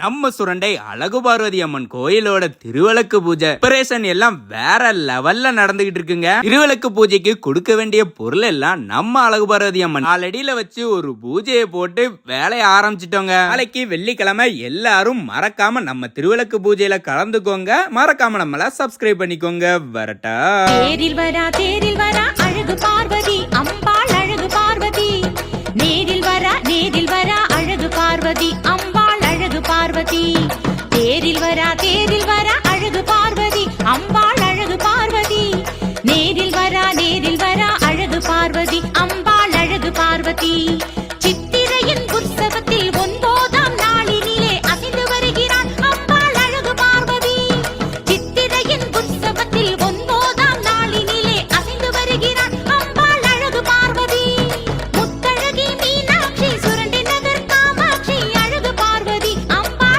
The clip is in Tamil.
நம்ம சுரண்டை அழகு பார்வதி அம்மன் கோயிலோட திருவிளக்கு பூஜை. ஆபரேஷன் எல்லாம் வேற லெவல்ல நடந்துகிட்டு இருக்குங்க. திருவிளக்கு பூஜைக்கு கொடுக்க வேண்டிய பொருள் எல்லாம் நம்ம அழகு பார்வதி அம்மன். நாலடியில வச்சு ஒரு பூஜையை போட்டு வேலையை ஆரம்பிச்சிட்டோங்க. நாளைக்கு வெள்ளிக்கிழமை எல்லாரும் மறக்காம நம்ம திருவிளக்கு பூஜையில கலந்துக்கோங்க. மறக்காம நம்மள சப்ஸ்கிரைப் பண்ணிக்கோங்க. வரட்டா. தேரில் வரா தேரில் வரா அழகு பார்வதி அம்பாள் அழகு பார்வதி. நேரில் வரா நேரில் வரா அழகு பார்வதி அம்பாள் அழகு பார்வதி.